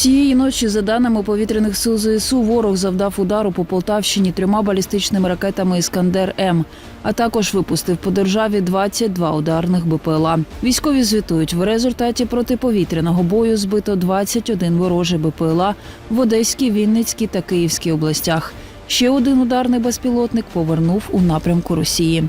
Цієї ночі, за даними повітряних сил ЗСУ, ворог завдав удару по Полтавщині трьома балістичними ракетами Іскандер М, а також випустив по державі 22 ударних БПЛА. Військові звітують, в результаті протиповітряного бою збито 21 ворожий БПЛА в Одеській, Вінницькій та Київській областях. Ще один ударний безпілотник повернув у напрямку Росії.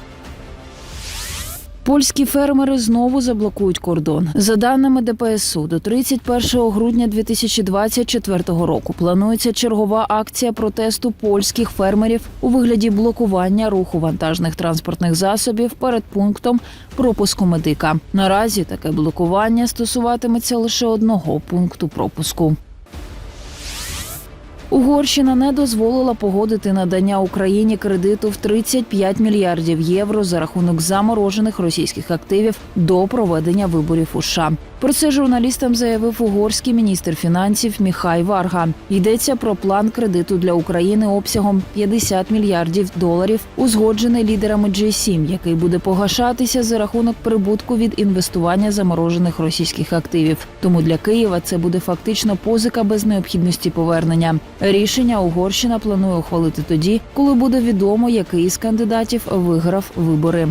Польські фермери знову заблокують кордон. За даними ДПСУ, до 31 грудня 2024 року планується чергова акція протесту польських фермерів у вигляді блокування руху вантажних транспортних засобів перед пунктом пропуску медика. Наразі таке блокування стосуватиметься лише одного пункту пропуску. Угорщина не дозволила погодити надання Україні кредиту в 35 мільярдів євро за рахунок заморожених російських активів до проведення виборів у США. Про це журналістам заявив угорський міністр фінансів Міхай Варга. Йдеться про план кредиту для України обсягом 50 мільярдів доларів, узгоджений лідерами G7, який буде погашатися за рахунок прибутку від інвестування заморожених російських активів. Тому для Києва це буде фактично позика без необхідності повернення. Рішення Угорщина планує ухвалити тоді, коли буде відомо, який із кандидатів виграв вибори.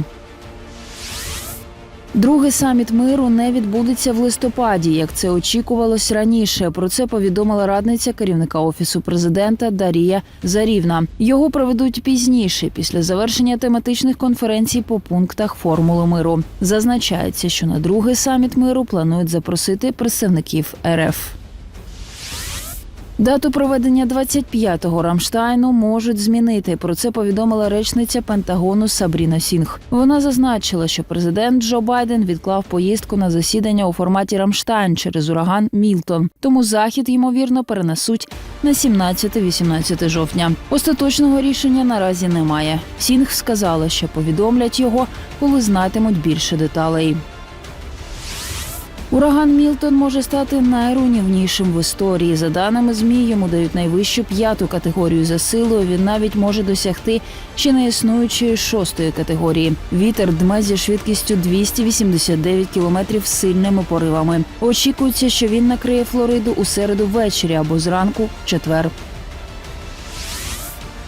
Другий саміт миру не відбудеться в листопаді, як це очікувалось раніше. Про це повідомила радниця керівника офісу президента Дарія Зарівна. Його проведуть пізніше, після завершення тематичних конференцій по пунктах формули миру. Зазначається, що на другий саміт миру планують запросити представників РФ. Дату проведення 25-го Рамштайну можуть змінити. Про це повідомила речниця Пентагону Сабріна Сінг. Вона зазначила, що президент Джо Байден відклав поїздку на засідання у форматі Рамштайн через ураган Мілтон. Тому захід ймовірно перенесуть на 17-18 жовтня. Остаточного рішення наразі немає. Сінг сказала, що повідомлять його, коли знатимуть більше деталей. Ураган Мілтон може стати найруйнівнішим в історії. За даними ЗМІ, йому дають найвищу п'яту категорію за силою. Він навіть може досягти ще не існуючої шостої категорії. Вітер дме зі швидкістю 289 кілометрів сильними поривами. Очікується, що він накриє Флориду у середу ввечері або зранку в четвер.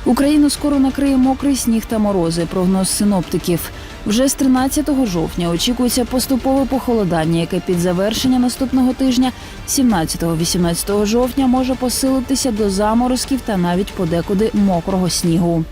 Україну скоро накриє мокрий сніг та морози. Прогноз синоптиків. Вже з 13 жовтня очікується поступове похолодання, яке під завершення наступного тижня, 17-18 жовтня, може посилитися до заморозків та навіть подекуди мокрого снігу.